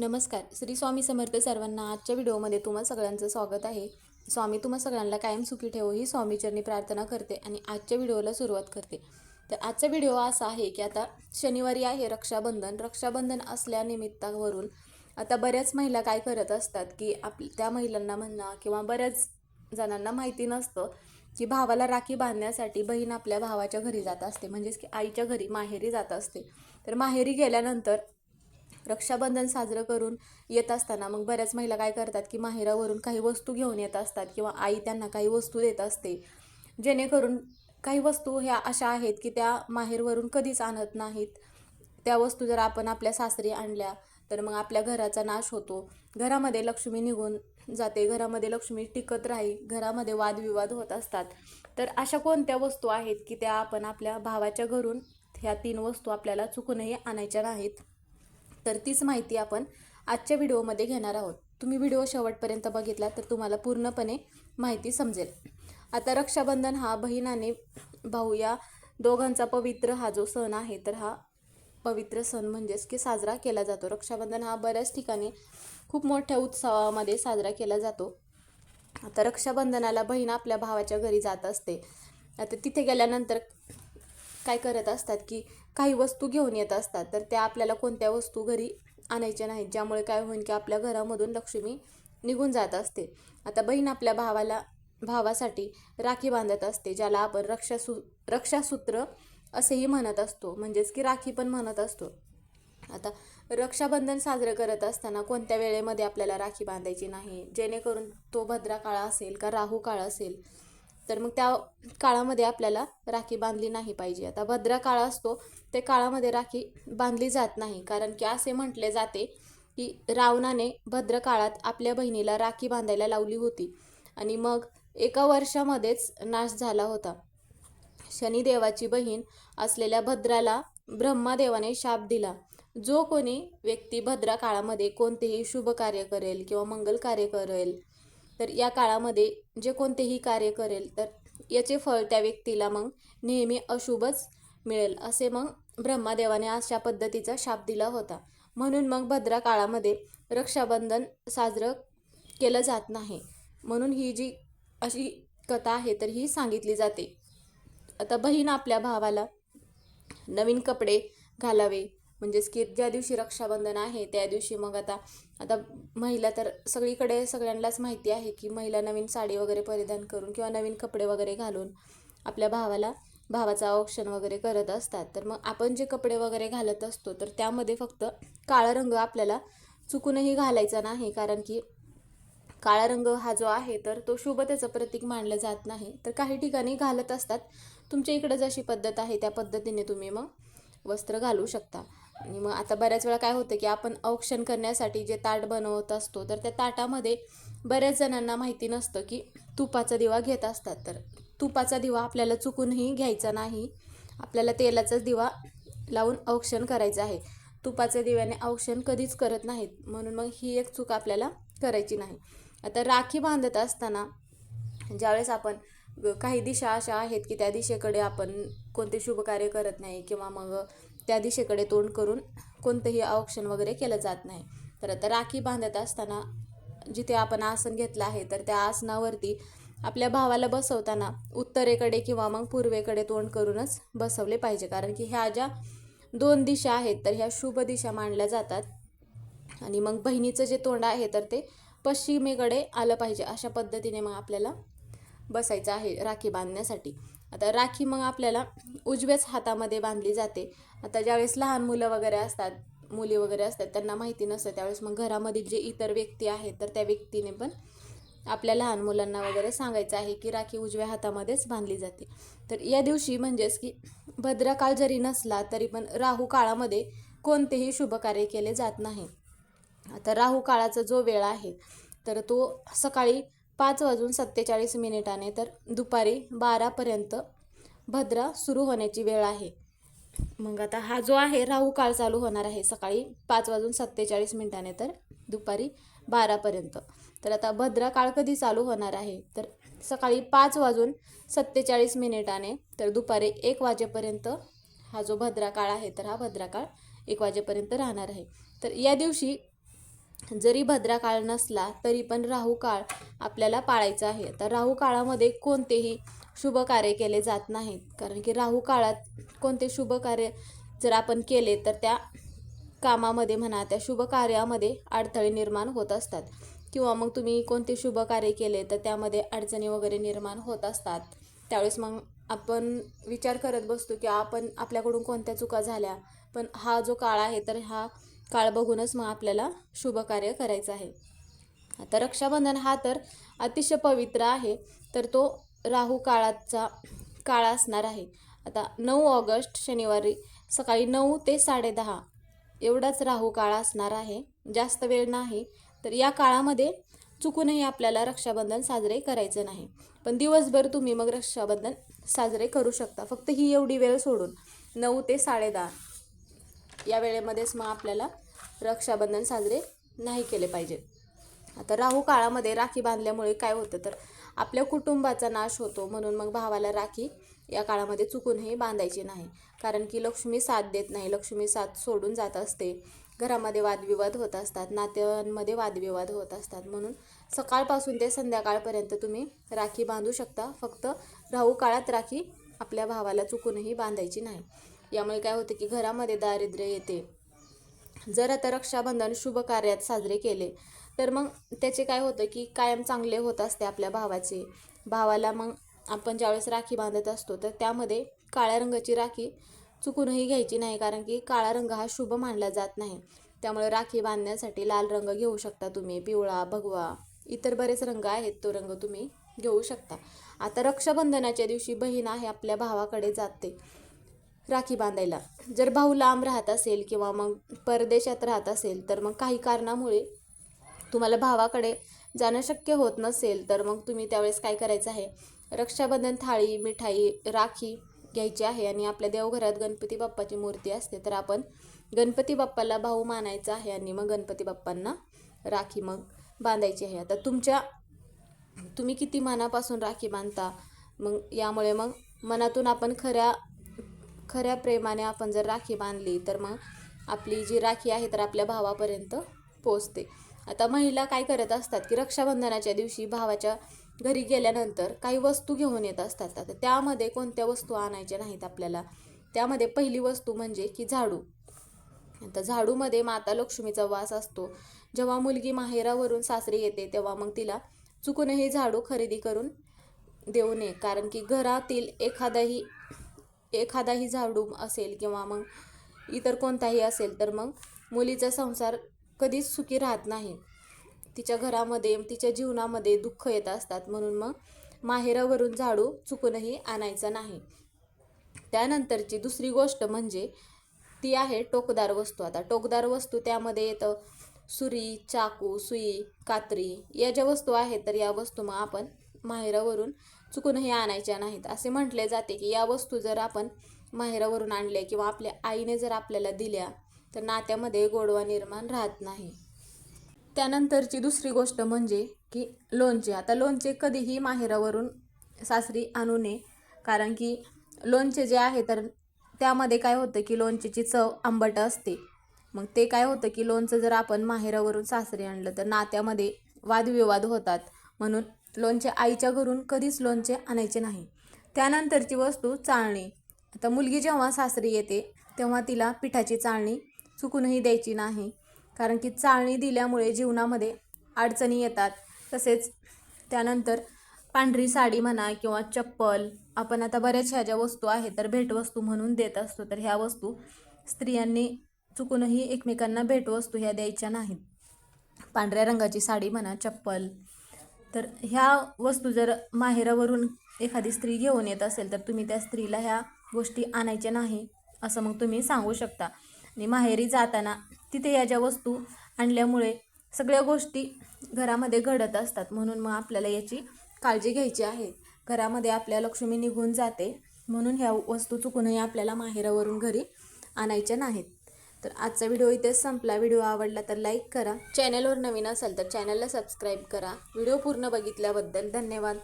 नमस्कार. श्री स्वामी समर्थ सर्वांना आजच्या व्हिडिओमध्ये तुम्हा सगळ्यांचं स्वागत आहे. स्वामी तुम्हा सगळ्यांना कायम सुखी ठेवो ही स्वामीचरणी प्रार्थना करते आणि आजच्या व्हिडिओला सुरुवात करते. तर आजचा व्हिडिओ असा आहे की आता शनिवारी आहे रक्षाबंधन. रक्षाबंधन असल्यानिमित्तावरून आता बऱ्याच महिला काय करत असतात की आप त्या महिलांना म्हणा किंवा बऱ्याच जणांना माहिती नसतं की भावाला राखी बांधण्यासाठी बहीण आपल्या भावाच्या घरी जात असते. म्हणजेच की आईच्या घरी माहेरी जात असते. तर माहेरी गेल्यानंतर रक्षाबंधन साजरं करून येत असताना मग बऱ्याच महिला काय करतात की माहेरावरून काही वस्तू घेऊन येत असतात किंवा आई त्यांना काही वस्तू देत असते. जेणेकरून काही वस्तू ह्या अशा आहेत की त्या माहेरवरून कधीच आणत नाहीत. त्या वस्तू जर आपण आपल्या सासरी आणल्या तर मग आपल्या घराचा नाश होतो. घरामध्ये लक्ष्मी निघून जाते. घरामध्ये लक्ष्मी टिकत राही घरामध्ये वादविवाद होत असतात. तर अशा कोणत्या वस्तू आहेत की त्या आपण आपल्या भावाच्या घरून ह्या तीन वस्तू आपल्याला चुकूनही आणायच्या नाहीत? तर तीच माहिती आपण आजच्या व्हिडिओमध्ये घेणार आहोत. तुम्ही व्हिडिओ शेवटपर्यंत बघितला तर तुम्हाला पूर्णपणे माहिती समजेल. आता रक्षाबंधन हा बहिणाने भाऊ या दोघांचा पवित्र हा जो सण आहे तर हा पवित्र सण म्हणजेच की साजरा केला जातो. रक्षाबंधन हा बऱ्याच ठिकाणी खूप मोठ्या उत्सवामध्ये साजरा केला जातो. आता रक्षाबंधनाला बहीण आपल्या भावाच्या घरी जात असते. आता तिथे गेल्यानंतर काय करत असतात की काही वस्तू घेऊन येत असतात तर त्या आपल्याला कोणत्या वस्तू घरी आणायच्या नाहीत ज्यामुळे काय होईल की आपल्या घरामधून लक्ष्मी निघून जात असते. आता बहीण आपल्या भावाला भावासाठी राखी बांधत असते ज्याला आपण रक्षासू रक्षासूत्र असेही म्हणत असतो. म्हणजेच की राखी पण म्हणत असतो. आता रक्षाबंधन साजरं करत असताना कोणत्या वेळेमध्ये आपल्याला राखी बांधायची नाही? जेणेकरून तो भद्रा काळ असेल का राहू काळ असेल? तर मग त्या काळामध्ये आपल्याला राखी बांधली नाही पाहिजे. आता भद्रा काळ असतो ते काळामध्ये राखी बांधली जात नाही. कारण की असे म्हटले जाते की रावणाने भद्र काळात आपल्या बहिणीला राखी बांधायला लावली होती. आणि मग एका वर्षामध्येच नाश झाला होता. शनिदेवाची बहीण असलेल्या भद्राला ब्रह्मादेवाने शाप दिला. जो कोणी व्यक्ती भद्रा काळामध्ये कोणतेही शुभ कार्य करेल किंवा मंगल कार्य करेल तर या काळामध्ये जे कोणतेही कार्य करेल तर याचे फळ त्या व्यक्तीला मग नेहमी अशुभच मिळेल असे मग ब्रह्मादेवाने अशा पद्धतीचा शाप दिला होता. म्हणून मग भद्रा काळामध्ये रक्षाबंधन साजरं केलं जात नाही. म्हणून ही जी अशी कथा आहे तर ही सांगितली जाते. आता बहीण आपल्या भावाला नवीन कपडे घालावे म्हणजेच की ज्या दिवशी रक्षाबंधन आहे त्या दिवशी मग आता आता महिला तर सगळीकडे सगळ्यांनाच माहिती आहे की महिला नवीन साडी वगैरे परिधान करून किंवा नवीन कपडे वगैरे घालून आपल्या भावाला भावाचा औक्षण वगैरे करत असतात. तर मग आपण जे कपडे वगैरे घालत असतो तर त्यामध्ये फक्त काळा रंग आपल्याला चुकूनही घालायचा नाही. कारण की काळा रंग हा जो आहे तर तो शुभतेचं प्रतीक मानलं जात नाही. तर काही ठिकाणी घालत असतात. तुमच्या इकडं जशी पद्धत आहे त्या पद्धतीने तुम्ही मग वस्त्र घालू शकता. आणि मग आता बऱ्याच वेळा काय होतं की आपण औक्षण करण्यासाठी जे ताट बनवत असतो तर त्या ताटामध्ये बऱ्याच जणांना माहिती नसतं की तुपाचा दिवा घेत असतात. तर तुपाचा दिवा आपल्याला चुकूनही घ्यायचा नाही. आपल्याला तेलाचाच दिवा लावून औक्षण करायचं आहे. तुपाच्या दिव्याने औक्षण कधीच करत नाहीत. म्हणून मग ही एक चूक आपल्याला करायची नाही. आता राखी बांधत असताना ज्यावेळेस आपण काही दिशा अशा आहेत की त्या दिशेकडे आपण कोणते शुभ कार्य करत नाही किंवा मग त्या दिशेकडे तोंड करून कोणतंही औक्षण वगैरे केलं जात नाही. तर आता राखी बांधत असताना जिथे आपण आसन घेतलं आहे तर त्या आसनावरती आपल्या भावाला बसवताना उत्तरेकडे किंवा मग पूर्वेकडे तोंड करूनच बसवले पाहिजे. कारण की ह्या ज्या दोन दिशा आहेत तर ह्या शुभ दिशा मानल्या जातात. आणि मग बहिणीचं जे तोंड आहे तर ते पश्चिमेकडे आलं पाहिजे. अशा पद्धतीने मग आपल्याला बसायचं आहे राखी बांधण्यासाठी. आता राखी मग आपल्याला उजव्याच हातामध्ये बांधली जाते. आता ज्यावेळेस लहान मुलं वगैरे असतात मुली वगैरे असतात त्यांना माहिती नसतं त्यावेळेस मग घरामध्ये जे इतर व्यक्ती आहेत तर त्या व्यक्तीने पण आपल्या लहान मुलांना वगैरे सांगायचं आहे की राखी उजव्या हातामध्येच बांधली जाते. तर या दिवशी म्हणजेच की भद्रकाळ जरी नसला तरी पण राहू काळामध्ये कोणतेही शुभ कार्य केले जात नाही. आता राहू काळाचा जो वेळ आहे तर तो सकाळी पाच वाजून सत्तेचाळीस मिनिटाने तर दुपारी बारापर्यंत भद्रा सुरू होण्याची वेळ आहे. मग आता हा जो आहे राहू काळ चालू होणार आहे. सकाळी पाच वाजून सत्तेचाळीस मिनिटाने तर दुपारी बारापर्यंत. तर आता भद्रा काळ कधी चालू होणार आहे? तर सकाळी पाच वाजून सत्तेचाळीस मिनिटाने तर दुपारी एक वाजेपर्यंत हा जो भद्रा काळ आहे तर हा भद्रा काळ एक वाजेपर्यंत राहणार आहे. तर या दिवशी जरी भद्रा काळ नसला तरी पण राहू काळ आपल्याला पाळायचा आहे. तर राहू काळामध्ये कोणतेही शुभ कार्य केले जात नाहीत. कारण की राहू काळात कोणते शुभ कार्य जर आपण केले तर त्या कामामध्ये म्हणा त्या शुभ कार्यामध्ये अडथळे निर्माण होत असतात. किंवा मग तुम्ही कोणते शुभ कार्य केले तर त्यामध्ये अडचणी वगैरे निर्माण होत असतात. त्यावेळेस मग आपण विचार करत बसतो की आपण आपल्याकडून कोणत्या चुका झाल्या पण हा जो काळ आहे तर हा काळ बघूनच मग आपल्याला शुभ कार्य करायचं आहे. आता रक्षाबंधन हा तर अतिशय पवित्र आहे तर तो राहू काळाचा काळ असणार आहे. आता नऊ ऑगस्ट शनिवारी सकाळी नऊ ते साडेदहा एवढाच राहू काळ असणार आहे. जास्त वेळ नाही तर या काळामध्ये चुकूनही आपल्याला रक्षाबंधन साजरे करायचं नाही. पण दिवसभर तुम्ही मग रक्षाबंधन साजरे करू शकता. फक्त ही एवढी वेळ सोडून नऊ ते साडेदहा या वेळेमध्येच मग आपल्याला रक्षाबंधन साजरे नाही केले पाहिजे. आता राहू काळामध्ये राखी बांधल्यामुळे काय होतं तर आपल्या कुटुंबाचा नाश होतो म्हणून मग भावाला राखी या काळामध्ये चुकूनही बांधायची नाही. कारण की लक्ष्मी साथ देत नाही. लक्ष्मी साथ सोडून जात असते. घरामध्ये वादविवाद होत असतात. नात्यांमध्ये वादविवाद होत असतात. म्हणून सकाळपासून ते संध्याकाळपर्यंत तुम्ही राखी बांधू शकता. फक्त राहू काळात राखी आपल्या भावाला चुकूनही बांधायची नाही. यामुळे काय होते की घरामध्ये दारिद्र्य येते. जर आता रक्षाबंधन शुभ कार्यात साजरे केले तर मग त्याचे काय होतं की कायम चांगले होत असते आपल्या भावाचे. भावाला मग आपण ज्यावेळेस राखी बांधत असतो तर त्यामध्ये काळ्या रंगाची राखी चुकूनही घ्यायची नाही कारण की काळा रंग हा शुभ मानला जात नाही. त्यामुळे राखी बांधण्यासाठी लाल रंग घेऊ शकता तुम्ही पिवळा भगवा इतर बरेच रंग आहेत तो रंग तुम्ही घेऊ शकता. आता रक्षाबंधनाच्या दिवशी बहीण आहे आपल्या भावाकडे जाते. राखी बांधायला. जर भाऊ लांब राहत असेल किंवा मग परदेशात राहत असेल तर मग काही कारणामुळे तुम्हाला भावाकडे जाणं शक्य होत नसेल तर मग तुम्ही त्यावेळेस काय करायचं आहे? रक्षाबंधन थाळी मिठाई राखी घ्यायची आहे आणि आपल्या देवघरात गणपती बाप्पाची मूर्ती असते तर आपण गणपती बाप्पाला भाऊ मानायचा आहे आणि मग गणपती बाप्पांना राखी मग बांधायची आहे. आता तुमच्या तुम्ही किती मनापासून राखी बांधता? मग यामुळे मग मनातून आपण खऱ्या खऱ्या प्रेमाने आपण जर राखी बांधली तर मग आपली जी राखी आहे तर आपल्या भावापर्यंत पोचते आता महिला काय करत असतात की रक्षाबंधनाच्या दिवशी भावाच्या घरी गेल्यानंतर काही वस्तू घेऊन येत असतात. आता त्यामध्ये कोणत्या वस्तू आणायच्या नाहीत आपल्याला? त्यामध्ये पहिली वस्तू म्हणजे की झाडू. आता झाडूमध्ये माता लक्ष्मीचा वास असतो. जेव्हा मुलगी माहेरावरून सासरी येते तेव्हा मग तिला चुकूनही झाडू खरेदी करून देऊ नये. कारण की घरातील एखादाही एखादाही झाडू असेल किंवा मग इतर कोणताही असेल तर मग मुलीचा संसार कधीच सुखी राहत नाही. तिच्या घरामध्ये तिच्या जीवनामध्ये दुःख येत असतात. म्हणून मग माहेरावरून झाडू चुकूनही आणायचा नाही. त्यानंतरची दुसरी गोष्ट म्हणजे ती आहे टोकदार वस्तू. आता टोकदार वस्तू त्यामध्ये येतं. सुरी चाकू सुई कात्री या ज्या वस्तू आहेत तर या वस्तू मग आपण माहेरावरून चुकूनही आणायच्या नाहीत. असे म्हटले जाते की या वस्तू जर आपण माहेरावरून आणल्या किंवा आपल्या आईने जर आपल्याला दिल्या तर नात्यामध्ये गोडवा निर्माण राहत नाही. त्यानंतरची दुसरी गोष्ट म्हणजे की लोणचे. आता लोणचे कधीही माहेरावरून सासरी आणू नये कारण की लोणचे जे आहे तर त्यामध्ये काय होतं की लोणचेची चव आंबट असते. मग ते काय होतं की लोणचं जर आपण माहेरावरून सासरी आणलं तर नात्यामध्ये वादविवाद होतात. म्हणून लोणचे आईच्या घरून कधीच लोणचे आणायचे नाही. त्यानंतरची वस्तू चाळणी. आता मुलगी जेव्हा सासरी येते तेव्हा तिला पिठाची चाळणी चुकूनही द्यायची नाही. कारण की चाळणी दिल्यामुळे जीवनामध्ये अडचणी येतात. तसेच त्यानंतर पांढरी साडी म्हणा किंवा चप्पल आपण आता बऱ्याचशा ज्या वस्तू आहेत तर भेटवस्तू म्हणून देत असतो. तर ह्या वस्तू स्त्रियांनी चुकूनही एकमेकांना भेटवस्तू ह्या द्यायच्या नाहीत. पांढऱ्या रंगाची साडी म्हणा चप्पल तर ह्या वस्तू जर माहेरावरून एखादी स्त्री घेऊन येत असेल तर तुम्ही त्या स्त्रीला ह्या गोष्टी आणायच्या नाही असं मग तुम्ही सांगू शकता. आणि माहेरी जाताना तिथे या ज्या वस्तू आणल्यामुळे सगळ्या गोष्टी घरामध्ये घडत असतात म्हणून मग आपल्याला याची काळजी घ्यायची आहे. घरामध्ये आपल्या लक्ष्मी निघून जाते म्हणून ह्या वस्तू चुकूनही आपल्याला माहेरावरून घरी आणायच्या नाहीत. तर आजचा व्हिडिओ इथेच संपला. व्हिडिओ आवडला तर लाईक करा. चॅनलवर नवीन असाल तर चॅनलला सबस्क्राईब करा. व्हिडिओ पूर्ण बघितल्याबद्दल धन्यवाद.